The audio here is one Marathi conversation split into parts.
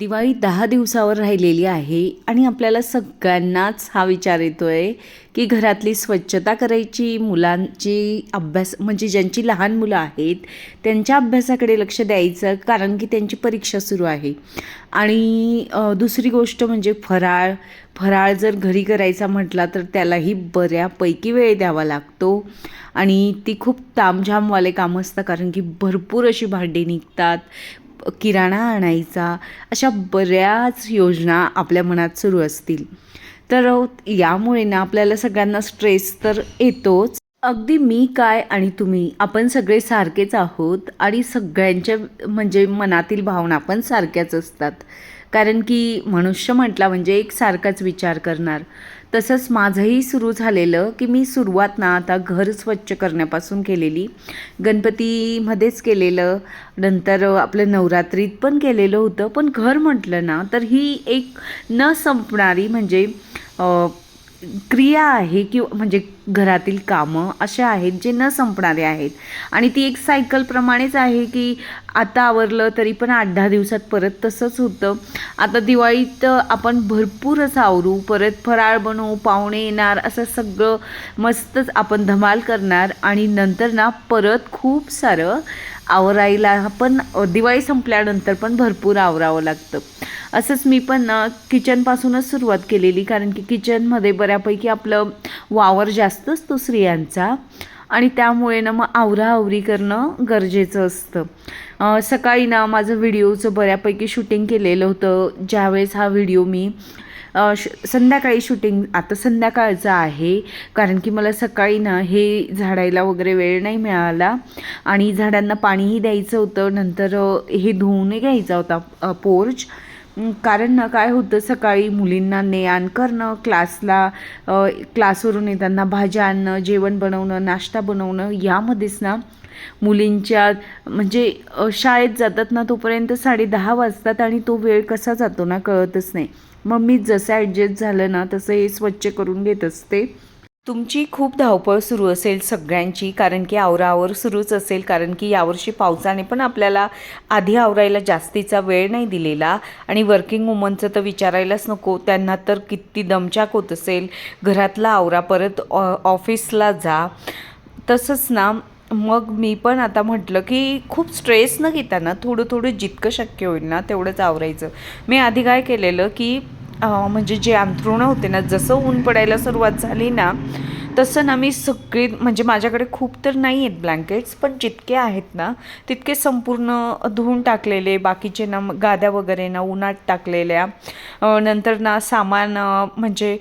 दिवाळी दहा दिवसावर राहिलेली आहे आणि आपल्याला सगळ्यांनाच हा विचार येतो आहे की घरातली स्वच्छता करायची मुलांची अभ्यास म्हणजे ज्यांची लहान मुलं आहेत त्यांच्या अभ्यासाकडे लक्ष द्यायचं कारण की त्यांची परीक्षा सुरू आहे. आणि दुसरी गोष्ट म्हणजे फराळ फराळ जर घरी करायचा म्हटला तर त्यालाही बऱ्यापैकी वेळ द्यावा लागतो. आणि ती खूप तामझामवाले काम असतं कारण की भरपूर अशी भांडी निघतात किराणा आणायचा अशा बऱ्याच योजना आपल्या मनात सुरू असतील. तर यामुळे ना आपल्याला सगळ्यांना स्ट्रेस तर येतोच. अगदी मी काय आणि तुम्ही आपण सगळे सारखेच आहोत आणि सगळ्यांच्या म्हणजे मनातील भावना पण सारख्याच असतात. कारण की मनुष्य म्हटला म्हणजे एक सारखाच विचार करणार. तसंच माझंही सुरू झालेलं की मी सुरुवात ना आता घर स्वच्छ करण्यापासून केलेली. गणपतीमध्येच केलेलं. नंतर आपलं नवरात्रीत पण केलेलं होतं. पण घर म्हटलं ना तर ही एक न संपणारी म्हणजे क्रिया आहे किंवा म्हणजे घरातील कामं अशा आहेत जे न संपणारे आहेत. आणि ती एक सायकलप्रमाणेच आहे की आता आवरलं तरी पण आठ दहा दिवसात परत तसंच होतं. आता दिवाळीत आपण भरपूर असं आवरू परत फराळ बनवू पाहुणे येणार असं सगळं मस्तच आपण धमाल करणार आणि नंतर ना परत खूप सारं आवरायला पण दिवाळी संपल्यानंतर पण भरपूर आवरावं लागतं. असंच मी पण ना किचनपासूनच सुरुवात केलेली कारण की किचनमध्ये बऱ्यापैकी आपलं वावर जास्त असतो स्त्रियांचा. आणि त्यामुळे ना मग आवराआवरी करणं गरजेचं असतं. सकाळी ना माझं व्हिडिओचं बऱ्यापैकी शूटिंग केलेलं होतं. ज्यावेळेस हा व्हिडिओ मी श संध्याकाळी शूटिंग आता संध्याकाळचं आहे. कारण की मला सकाळी ना हे झाडायला वगैरे वेळ नाही मिळाला. आणि झाडांना पाणीही द्यायचं होतं. नंतर हे धुवूनही घ्यायचा होता पोर्च. कारण ना काय होतं सकाळी मुलींना ने आण करणं क्लासला क्लासवरून येताना भाज्या आणणं जेवण बनवणं नाश्ता बनवणं यामध्येच ना मुलींच्या म्हणजे शाळेत जातात ना तोपर्यंत साडे दहा वाजतात आणि तो वेळ कसा जातो ना कळतच नाही. मग मी जसं ॲडजस्ट झालं ना तसं हे स्वच्छ करून घेत असते. तुमची खूप धावपळ सुरू असेल सगळ्यांची कारण की आवराआवर सुरूच असेल कारण की यावर्षी पावसाने पण आपल्याला आधी आवरायला जास्तीचा वेळ नाही दिलेला. आणि वर्किंग वुमनचं तर विचारायलाच नको त्यांना तर किती दमचाक होत असेल. घरातला आवरा परत ऑ ऑफिसला जा. तसंच ना मग मी पण आता म्हटलं की खूप स्ट्रेस न घेता ना थोडं थोडं जितकं शक्य होईल ना तेवढंच आवरायचं. मी आधी काय केलेलं की म्हणजे जे अंथरुणं होते ना जसं ऊन पडायला सुरुवात झाली ना तसं ना मी सगळे म्हणजे माझ्याकडे खूप तर नाही आहेत ब्लँकेट्स पण जितके आहेत ना तितके संपूर्ण धुवून टाकलेले बाकीचे ना गाद्या वगैरे ना उन्हात टाकलेल्या. नंतर ना सामान म्हणजे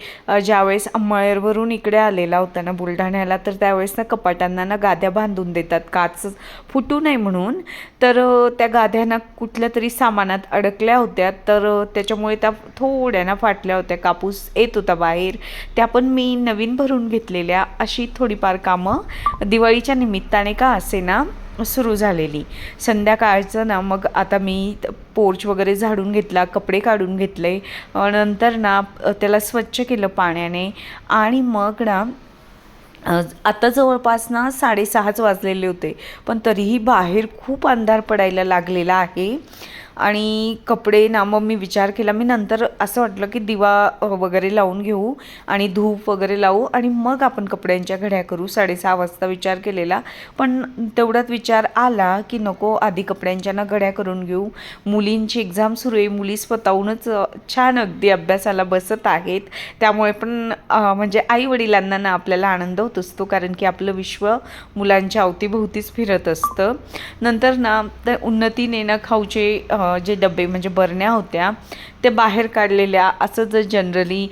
ज्यावेळेस अंमळेरवरून इकडे आलेला होता ना बुलढाण्याला तर त्यावेळेस ना कपाटांना ना गाद्या बांधून देतात. काच फुटू नये म्हणून. तर त्या गाद्या ना कुठल्या तरी सामानात अडकल्या होत्या. तर त्याच्यामुळे त्या थोड्या ना फाटल्या होत्या. कापूस येत होता बाहेर. त्या पण मी नवीन भरून घेतलेल्या अशी थोडीफार कामं दिवाळीच्या निमित्ताने का असे ना सुरू झालेली. संध्याकाळचं ना मग आता मी पोर्च वगैरे झाडून घेतला कपडे काढून घेतले नंतर ना त्याला स्वच्छ केलं पाण्याने आणि मग ना आता जवळपास ना साडेसहाच वाजलेले होते पण तरीही बाहेर खूप अंधार पडायला लागलेला आहे. आणि कपडे ना मग मी विचार केला मी नंतर असं वाटलं की दिवा वगैरे लावून घेऊ आणि धूप वगैरे लावू आणि मग आपण कपड्यांच्या घड्या करू. साडेसहा वाजता विचार केलेला पण तेवढ्यात विचार आला की नको आधी कपड्यांच्या ना घड्या करून घेऊ. मुलींची एक्झाम सुरू आहे मुली स्वतःहूनच छान अगदी अभ्यासाला बसत आहेत. त्यामुळे पण म्हणजे आई वडिलांना ना आपल्याला आनंद होत असतो कारण की आपलं विश्व मुलांच्या अवतीभोवतीच फिरत असतं. नंतर ना त्या उन्नतीने ना खाऊचे जे डबे म्हणजे बरण्या होत्या ते बाहेर काढलेल्या. असं जर जनरली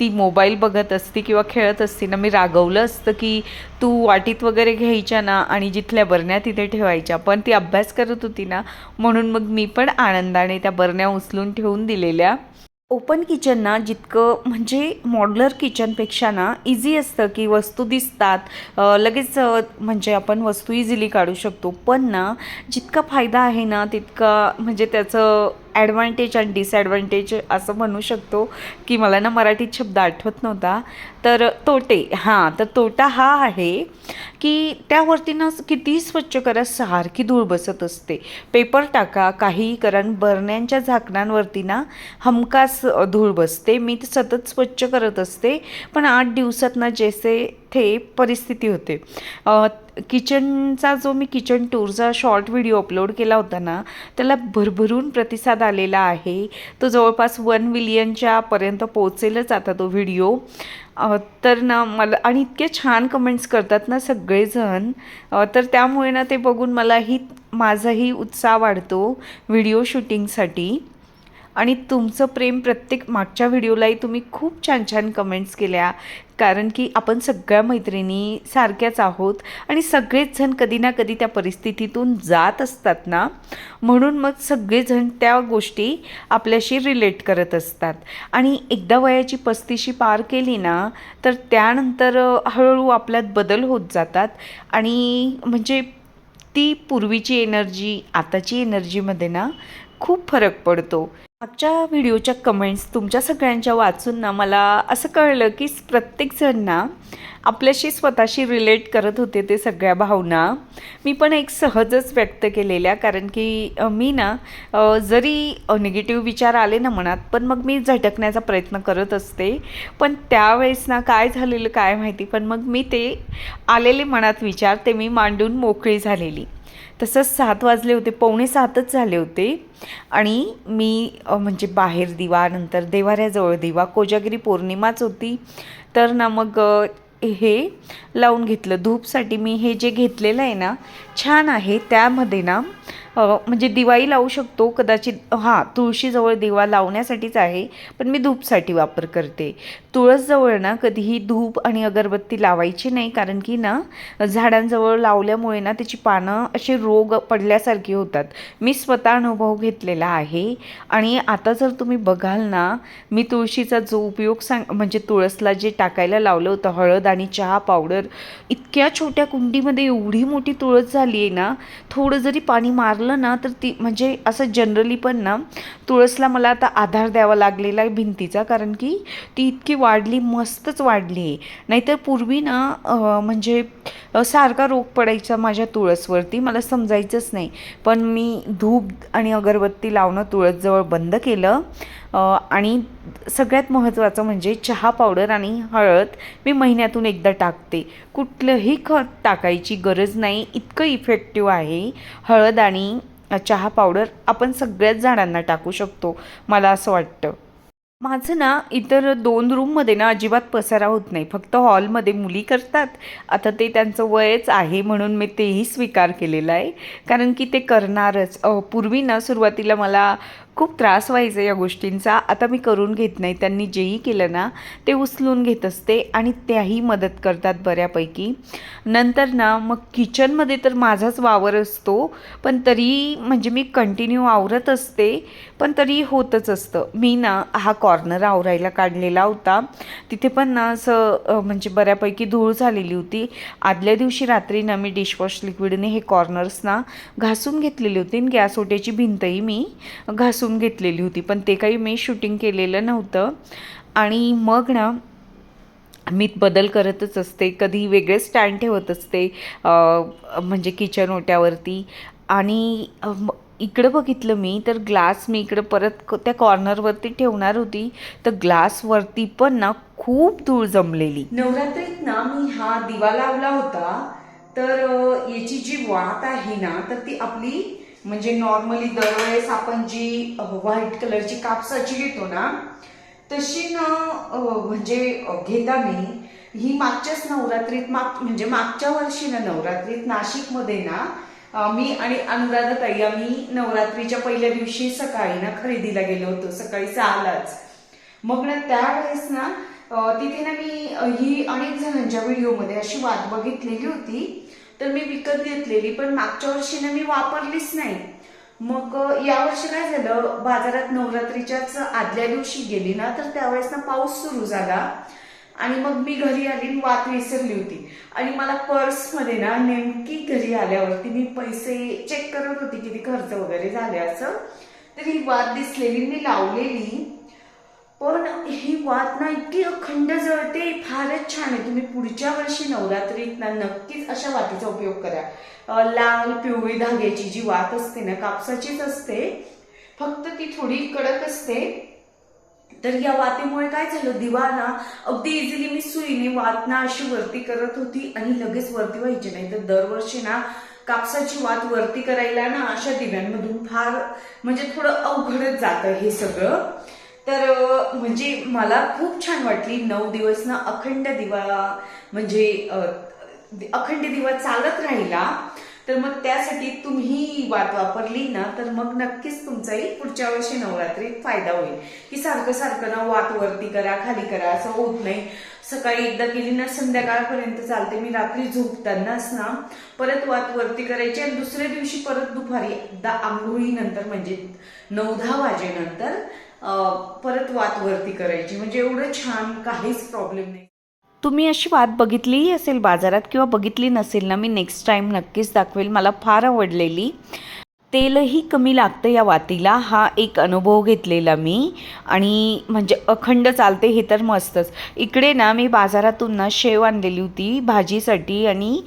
ती मोबाईल बघत असती किंवा खेळत असती ना मी रागवलं असतं की तू वाटीत वगैरे घ्यायच्या ना आणि जिथल्या बरण्या तिथे ठेवायच्या. पण ती अभ्यास करत होती ना म्हणून मग मी पण आनंदाने त्या बरण्या उचलून ठेवून दिलेल्या. ओपन किचन ना जितकं म्हणजे मॉड्युलर किचनपेक्षा ना इझी असतं की वस्तू दिसतात. लगेच म्हणजे आपण वस्तू इझिली काढू शकतो. पण ना जितका फायदा आहे ना तितका म्हणजे त्याचं ॲडव्हान्टेज आणि डिसॲडव्हान्टेज असं म्हणू शकतो की मला ना मराठीत शब्द आठवत नव्हता. तर तोटे हां तर तोटा हा आहे की त्यावरती ना कितीही स्वच्छ करा सारखी धूळ बसत असते. पेपर टाका काहीही कारण बरण्यांच्या झाकणांवरती ना हमखास धूळ बसते. मी ते सतत स्वच्छ करत असते पण आठ दिवसात ना जैसे थे परिस्थिती होते. किचनचा जो मी किचन टूरचा शॉर्ट व्हिडिओ अपलोड केला होता ना त्याला भरभरून प्रतिसाद आलेला आहे. तो जवळपास वन मिलियनच्या पर्यंत पोहोचेलच आता तो व्हिडिओ. तर ना मला आणि इतके छान कमेंट्स करतात ना सगळेजण. तर त्यामुळे ना ते बघून मलाही माझाही उत्साह वाढतो व्हिडिओ शूटिंगसाठी आणि तुमचं प्रेम प्रत्येक मागच्या व्हिडिओलाही तुम्ही खूप छान छान कमेंट्स केल्या. कारण की आपण सगळ्या मैत्रिणी सारख्याच आहोत आणि सगळेच जण कधी ना कधी त्या परिस्थितीतून जात असतात ना? म्हणून मग सगळेजण त्या गोष्टी आपल्याशी रिलेट करत असतात. आणि एकदा वयाची पस्तीशी पार केली ना तर त्यानंतर हळूहळू आपल्यात बदल होत जातात. आणि म्हणजे ती पूर्वीची एनर्जी आताची एनर्जीमध्ये ना खूप फरक पडतो. मागच्या व्हिडिओच्या कमेंट्स तुमच्या सगळ्यांच्या वाचून ना मला असं कळलं की प्रत्येकजण ना आपल्याशी स्वतःशी रिलेट करत होते ते सगळ्या भावना. मी पण एक सहजच व्यक्त केलेल्या कारण की मी ना जरी निगेटिव्ह विचार आले ना मनात पण मग मी झटकण्याचा प्रयत्न करत असते. पण त्यावेळेस ना काय झालेलं काय माहिती पण मग मी ते आलेले मनात विचार ते मी मांडून मोकळी झालेली. तसंच सात वाजले होते पावणे सातच झाले होते. आणि मी म्हणजे बाहेर दिवा नंतर देवाऱ्याजवळ दिवा कोजागिरी पौर्णिमाच होती. तर ना मग हे लावून घेतलं. धूपसाठी मी हे जे घेतलेलं आहे ना छान आहे. त्यामध्ये ना म्हणजे दिवाळी लावू शकतो कदाचित हां तुळशीजवळ दिवा लावण्यासाठीच आहे पण मी धूपसाठी वापर करते. तुळसजवळ ना कधीही धूप आणि अगरबत्ती लावायची नाही कारण की ना झाडांजवळ लावल्यामुळे ना त्याची पानं असे रोग पडल्यासारखी होतात. मी स्वतः अनुभव घेतलेला आहे. आणि आता जर तुम्ही बघाल ना मी तुळशीचा जो उपयोग सांग म्हणजे तुळसला जे टाकायला लावलं होतं हळद आणि चहा पावडर इतक्या छोट्या कुंडीमध्ये एवढी मोठी तुळस झाली आहे ना थोडं जरी पाणी मारलं ना तर ती म्हणजे असं जनरली पण ना तुळसला मला आता आधार द्यावा लागलेला आहे भिंतीचा कारण की ती इतकी वा वाढली मस्तच वाढली. आहे नाहीतर पूर्वी ना म्हणजे सारखा रोग पडायचा माझ्या तुळसवरती. मला समजायचंच नाही. पण मी धूप आणि अगरबत्ती लावणं तुळसजवळ बंद केलं. आणि सगळ्यात महत्त्वाचं म्हणजे चहा पावडर आणि हळद मी महिन्यातून एकदा टाकते. कुठलंही खत टाकायची गरज नाही. इतकं इफेक्टिव्ह आहे. हळद आणि चहा पावडर आपण सगळ्याच झाडांना टाकू शकतो मला असं वाटतं. माझं ना इतर दोन रूममध्ये ना अजिबात पसारा होत नाही. फक्त हॉलमध्ये मुली करतात. आता ते त्यांचं वयच आहे म्हणून मी तेही स्वीकार केलेला आहे. कारण की ते करणारच. पूर्वी ना सुरुवातीला मला खूप त्रास व्हायचा या गोष्टींचा. आता मी करून घेत नाही. त्यांनी जेही केलं ना ते उचलून घेत असते आणि त्याही मदत करतात बऱ्यापैकी. नंतर ना मग किचनमध्ये तर माझाच वावर असतो पण तरी म्हणजे मी कंटिन्यू आवरत असते पण तरी होतच असतं. मी ना हा कॉर्नर आवरायला काढलेला होता. तिथे पण ना असं म्हणजे बऱ्यापैकी धूळ झालेली होती. आदल्या दिवशी रात्री ना मी डिशवॉश लिक्विडने हे कॉर्नर्स ना घासून घेतलेली होती आणि गॅस ओट्याची भिंतही मी घासून घेतलेली होती पण ते काही मी शूटिंग केलेलं नव्हतं. आणि मग ना मी बदल करतच असते कधी वेगळे स्टँड ठेवत असते म्हणजे किचन ओट्यावरती. आणि इकडं बघितलं मी तर ग्लास मी इकडं परत त्या कॉर्नरवरती ठेवणार होती. तर ग्लासवरती पण ना खूप धूळ जमलेली. नवरात्रीत ना मी हा दिवा लावला होता. तर याची जी वात आहे ना तर ती आपली म्हणजे नॉर्मली दरवेळेस आपण जी व्हाईट कलरची कापसाची घेतो ना तशी ना म्हणजे घेता मी ही मागच्याच नवरात्रीत माग म्हणजे मागच्या वर्षी ना नवरात्रीत नाशिकमध्ये ना मी आणि अनुराधा ताई आम्ही नवरात्रीच्या पहिल्या दिवशी सकाळी ना खरेदीला गेलो होतो सकाळी सहालाच. मग ना त्यावेळेस ना तिथे ना मी ही अनेक जणांच्या व्हिडिओमध्ये अशी वाट बघितलेली होती. तर मी विकत घेतलेली पण मागच्या वर्षी ना मी वापरलीच नाही. मग या यावर्षी काय झालं बाजारात नवरात्रीच्याच आदल्या दिवशी गेली ना तर त्यावेळेस ना पाऊस सुरू झाला. आणि मग मी घरी आली वात विसरली होती. आणि मला पर्समध्ये ना नेमकी घरी आल्यावरती मी पैसे चेक करत होती किती खर्च वगैरे झाले असं. तर ही वात दिसलेली मी लावलेली. पण ही वात ना इतकी अखंड जळते फारच छान आहे. तुम्ही पुढच्या वर्षी नवरात्रीत ना नक्कीच अशा वातीचा उपयोग करा. लाल पिवळी धाग्याची जी वात असते ना कापसाचीच असते फक्त ती थोडी कडक असते. तर या वातीमुळे काय झालं दिवा ना अगदी इझिली मी सुईने वात ना अशी वरती करत होती आणि लगेच वरती व्हायची नाही. तर दरवर्षी ना कापसाची वात वरती करायला ना अशा दिव्यांमधून फार म्हणजे थोडं अवघडच जातं हे सगळं. तर म्हणजे मला खूप छान वाटली नऊ दिवस ना अखंड दिवा म्हणजे अखंड दिवा चालत राहिला. तर मग त्यासाठी तुम्ही वाट वात वापरली ना तर मग नक्कीच तुमचाही पुढच्या वर्षी नवरात्रीत फायदा होईल. की सारखं सारखं ना वात वरती करा खाली करा असं होत नाही. सकाळी एकदा केली ना संध्याकाळपर्यंत चालते. मी रात्री झोपतानाच ना परत वात वरती करायची आणि दुसऱ्या दिवशी परत दुपारी एकदा आंघोळीनंतर म्हणजे नऊ दहा वाजेनंतर परत वात वरती करायची. म्हणजे एवढं छान काहीच प्रॉब्लेम नाही. तुम्ही अशी वात बघितलीही असेल बाजारात किंवा बघितली नसेल ना मी नेक्स्ट टाईम नक्कीच दाखवेल. मला फार आवडलेली. तेलही कमी लागतं या वातीला हा एक अनुभव घेतलेला मी. आणि म्हणजे अखंड चालते हे तर मस्तच. इकडे ना मी बाजारातून ना शेव आणलेली होती भाजीसाठी आणि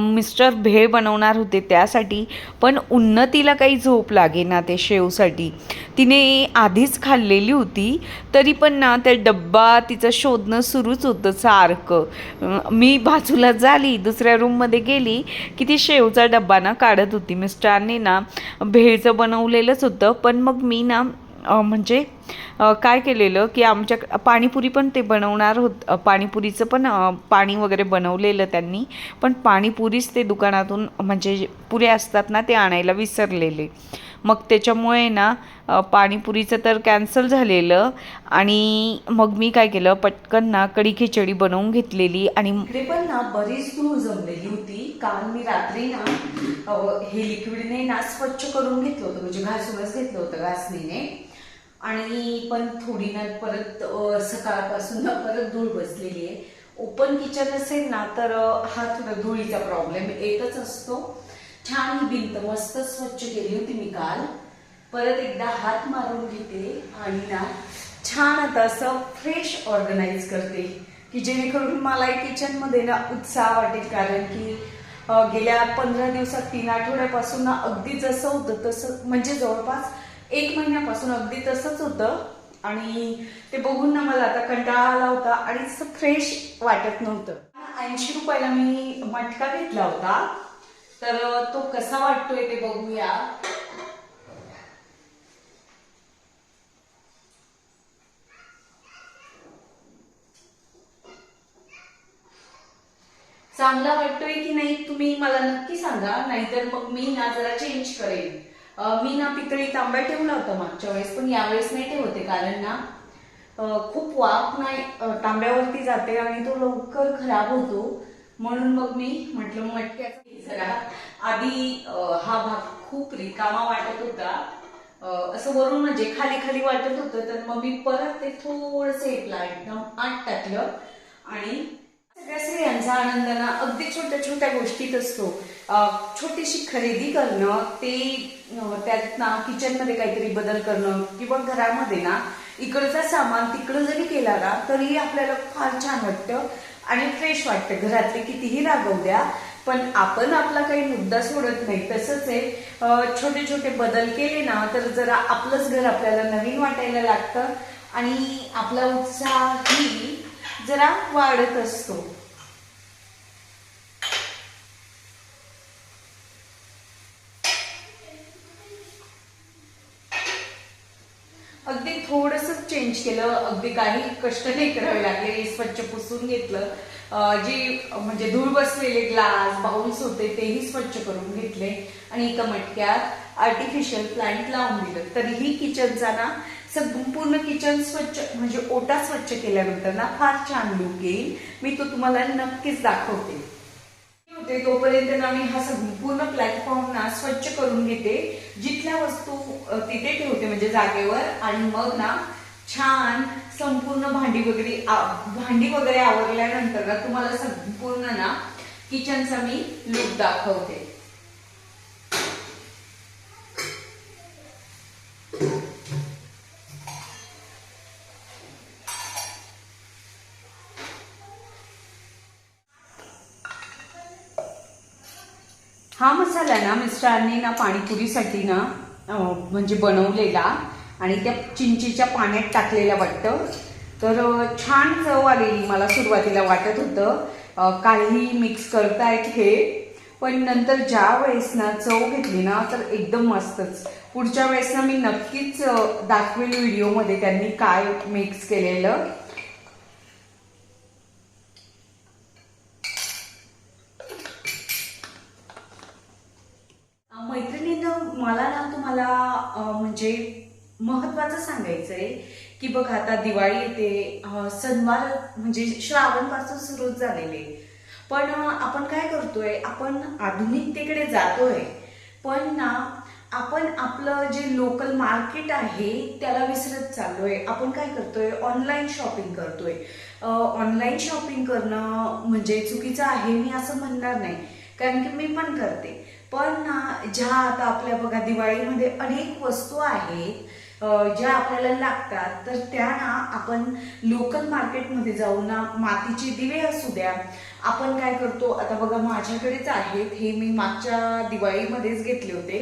मिस्टर भेळ बनवणार होते त्यासाठी. पण उन्नतीला काही झोप लागे ना ते शेवसाठी. तिने आधीच खाल्लेली होती तरी पण ना त्या डब्बा तिचं शोधणं सुरूच होतं सारखं. मी बाजूला झाली दुसऱ्या रूममध्ये गेली की ती शेवचा डब्बा ना काढत होती. मिस्टरांनी ना भेळचं बनवलेलंच होतं. पण मग मी ना म्हणजे काय केलेलं की आमच्या पाणीपुरी पण ते बनवणार होत पाणीपुरीचं पण पाणी वगैरे बनवलेलं त्यांनी. पण पाणीपुरीच ते दुकानातून म्हणजे पुऱ्या असतात ना ते आणायला विसरलेले. मग त्याच्यामुळे ना पाणीपुरीचं तर कॅन्सल झालेलं आणि मग मी काय केलं पटकन ना कडी खिचडी बनवून घेतलेली आणि इकडे पण ना बरीच धूळ जमलेली होती. कारण मी रात्री ना हे लिक्विडने ना स्वच्छ करून घेतलं होतं. म्हणजे घासूनच घेतलं होतं घासणीने. आणि पण थोडी ना परत सकाळपासून ना परत धूळ बसलेली आहे. ओपन किचन असेल ना तर हा थोडा धुळीचा प्रॉब्लेम येतच असतो. छान ही भिंत मस्त स्वच्छ केली होती मी काल. परत एकदा हात मारून घेते आणि ना छान आता असं फ्रेश ऑर्गनाईज करते की जेणेकरून मला किचनमध्ये ना उत्साह वाटेल. कारण की गेल्या पंधरा दिवसात तीन आठवड्यापासून ना अगदी जसं होतं तसं म्हणजे जवळपास एक महिन्यापासून अगदी तसंच होतं. आणि ते बघून ना मला आता कंटाळा आला होता आणि असं फ्रेश वाटत नव्हतं. ऐंशी रुपयाला मी मटका घेतला होता. तर तो कसा वाटतोय ते बघूया. चांगला वाटतोय की नाही तुम्ही मला नक्की सांगा. नाहीतर मग मी ना जरा चेंज करेन. मी ना पितळी तांब्या ठेवला होता मागच्या वेळेस पण यावेळेस नाही ठेवते कारण ना खूप वाफ नाही तांब्यावरती जाते आणि तो लवकर खराब होतो. म्हणून मग मी म्हटलं मटक्याचा जरा आधी हा भाग खूप रिकामा वाटत होता. असं वरून म्हणजे खाली खाली वाटत होतं. तर मग मी परत ते थोडस एकला एकदम आत टाकलं. आणि सगळ्या स्त्रियांचा आनंद ना अगदी छोट्या छोट्या गोष्टीत असतो. छोटीशी खरेदी करणं ते त्यात ना किचनमध्ये काहीतरी बदल करणं किंवा घरामध्ये ना इकडचा सामान तिकडं जरी केला ना तरी आपल्याला फार छान वाटतं. आणि फ्रेश वाटतं. घरातले कितीही रागवू द्या पण आपण आपला काही मुद्दा सोडत नाही. तसंच आहे छोटे छोटे बदल केले ना तर जरा आपलंच घर आपल्याला नवीन वाटायला लागतं आणि आपला उत्साहही जरा वाढत असतो. अगदी थोडस चेंज केलं अगदी काही कष्ट नाही करावे लागले स्वच्छ पुसून घेतलं. जे जी म्हणजे धूळ बसलेले ग्लास बाउल्स होते तेही स्वच्छ करून घेतले आणि एका मटक्यात आर्टिफिशियल प्लांट लावून दिलं. तरीही किचनचा ना संपूर्ण किचन स्वच्छ म्हणजे ओटा स्वच्छ केल्यानंतर ना फार छान लुक येईल. मी तो तुम्हाला नक्कीच दाखवते. ते तोपर्यंत ना मी हा संपूर्ण प्लॅटफॉर्म ना स्वच्छ करून घेते. जिथल्या वस्तू तिथे ठेवते म्हणजे जागेवर. आणि मग ना छान संपूर्ण भांडी वगैरे भांडी वगैरे आवरल्यानंतर ना तुम्हाला संपूर्ण ना किचनचा मी लुक दाखवते हा मसाला ना मिस्टरांनी ना पाणीपुरीसाठी ना म्हणजे बनवलेला आणि त्या चिंचेच्या पाण्यात टाकलेला वाटतं. तर छान चव आलेली मला सुरुवातीला वाटत होतं. काही मिक्स करतायत हे पण नंतर ज्या वेळेस ना चव घेतली ना तर एकदम मस्तच. पुढच्या वेळेस ना मी नक्कीच दाखवेल व्हिडिओमध्ये त्यांनी काय मिक्स केलेलं मैत्रिणीनं मला ना तुम्हाला अं, म्हणजे महत्वाचं सांगायचं आहे की बघ आता दिवाळी येते सणवार म्हणजे श्रावणपासून सुरू झालेले. पण आपण काय करतोय आपण आधुनिकतेकडे जातोय. पण ना आपण आपलं जे लोकल मार्केट आहे त्याला विसरत चाललोय. आपण काय करतोय ऑनलाईन शॉपिंग करतोय. ऑनलाईन शॉपिंग करणं म्हणजे चुकीचं आहे मी असं म्हणणार नाही. कारण की मी पण करते. पण ना ज्या आता आपल्या बघा दिवाळीमध्ये अनेक वस्तू आहेत ज्या आपल्याला लागतात तर त्या ना आपण लोकल मार्केटमध्ये जाऊ ना मातीचे दिवे असू द्या. आपण काय करतो आता बघा माझ्याकडेच आहेत हे मी मागच्या दिवाळीमध्येच घेतले होते.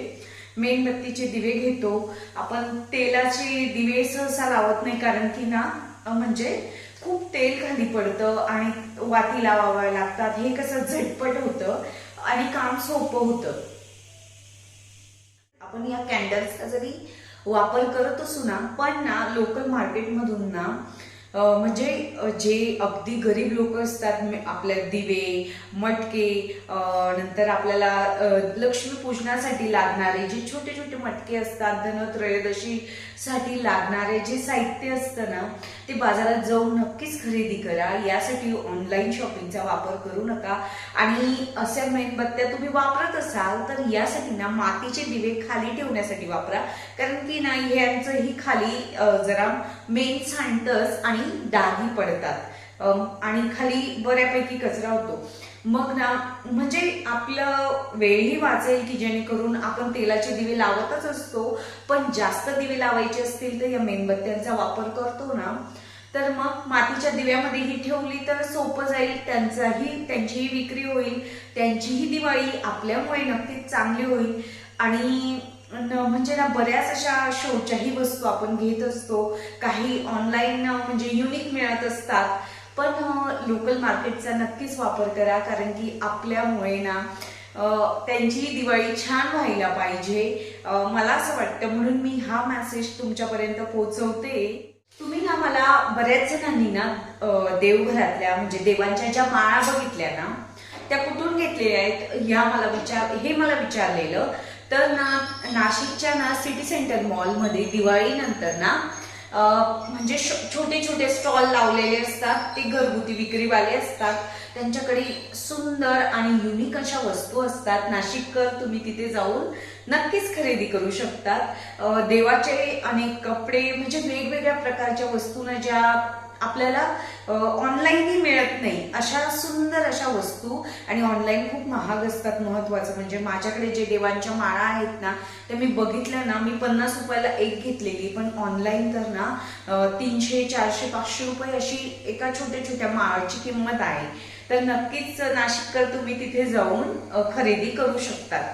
मेणबत्तीचे दिवे घेतो. आपण तेलाचे दिवे सहसा लावत नाही कारण की ना म्हणजे खूप तेल खाली पडतं आणि वाती लावाव्या लागतात. हे कसं झटपट होतं आणि काम सोपं होतं. आपण या कॅन्डल्सचा जरी वापर करत असू ना पण ना लोकल मार्केटमधून ना म्हणजे जे अगदी गरीब लोक असतात आपल्या दिवे मटके नंतर आपल्याला लक्ष्मी लक्ष्मीपूजनासाठी लागणारे जे छोटे छोटे मटके असतात धनत्रयोदशी साठी लागणारे जे साहित्य असतं ना ते बाजारात जाऊन नक्कीच खरेदी करा. यासाठी ऑनलाईन शॉपिंगचा वापर करू नका. आणि अशा मेणबत्त्या तुम्ही वापरत असाल तर यासाठी ना मातीचे दिवे खाली ठेवण्यासाठी वापरा. कारण की ना ह्यांचं ही खाली जरा मेन सांडतंच आणि डागी पडतात. आणि खाली बऱ्यापैकी कचरा होतो. मग ना म्हणजे आपलं वेळही वाचेल की जेणेकरून आपण तेलाचे दिवे लावतच असतो पण जास्त दिवे लावायचे असतील तर या मेणबत्त्यांचा वापर करतो ना तर मग मातीच्या दिव्यामध्ये ही ठेवली तर सोपं जाईल त्यांचाही त्यांचीही विक्री होईल त्यांचीही दिवाळी आपल्यामुळे नक्कीच चांगली होईल. आणि म्हणजे ना बऱ्याच अशा शोच्याही वस्तू आपण घेत असतो. काही ऑनलाईन म्हणजे युनिक मिळत असतात. पण लोकल मार्केटचा नक्कीच वापर करा कारण की आपल्यामुळे ना त्यांची दिवाळी छान व्हायला पाहिजे. मला असं वाटतं म्हणून मी हा मेसेज तुमच्यापर्यंत पोहोचवते. तुम्ही ना मला बऱ्याच जणांनी ना देवघरातल्या म्हणजे देवांच्या ज्या माळा बघितल्या ना त्या कुठून घेतलेल्या आहेत ह्या मला विचार हे मला विचारलेलं. तर ना नाशिकच्या ना सिटी सेंटर मॉलमध्ये दिवाळीनंतर ना म्हणजे श- छोटे छोटे स्टॉल लावलेले असतात ते घरगुती विक्रीवाले असतात. त्यांच्याकडे सुंदर आणि युनिक अशा वस्तू असतात. नाशिककर तुम्ही तिथे जाऊन नक्कीच खरेदी करू शकतात. देवाचे अनेक कपडे म्हणजे वेगवेगळ्या प्रकारच्या वस्तूंना ज्या आपल्याला ऑनलाईनही मिळत नाही. अशा सुंदर अशा वस्तू आणि ऑनलाईन खूप महाग असतात महत्वाचं. म्हणजे माझ्याकडे जे देवांच्या माळा आहेत ना त्या मी बघितल्या ना मी पन्नास रुपयाला एक घेतलेली. पण ऑनलाईन तर ना तीनशे चारशे पाचशे रुपये अशी एका छोट्या छोट्या माळाची किंमत आहे. तर नक्कीच नाशिककर तुम्ही तिथे जाऊन खरेदी करू शकतात.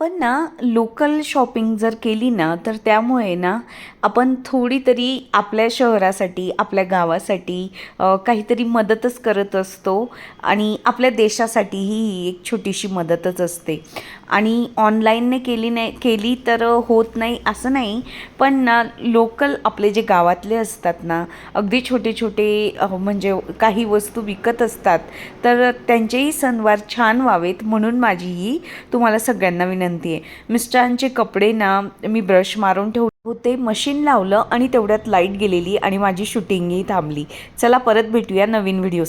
पण ना लोकल शॉपिंग जर केली ना तर त्यामुळे ना आपण थोडी तरी आपल्या शहरासाठी आपल्या गावासाठी काहीतरी मदतच करत असतो आणि आपल्या देशासाठीही ही एक छोटीशी मदतच असते. आणि ऑनलाईनने केली नाही केली तर होत नाही असं नाही पण ना लोकल आपले जे गावातले असतात ना अगदी छोटे छोटे म्हणजे काही वस्तू विकत असतात तर त्यांचेही सणवार छान व्हावेत म्हणून माझी ही तुम्हाला सगळ्यांना विनंती आहे. मिस्टरांचे कपडे ना मी ब्रश मारून ठेव होते मशीन लावलं आणि तेवढ्यात लाइट गेलेली आणि माझी शूटिंगही थांबली. चला परत भेटूया नवीन व्हिडिओ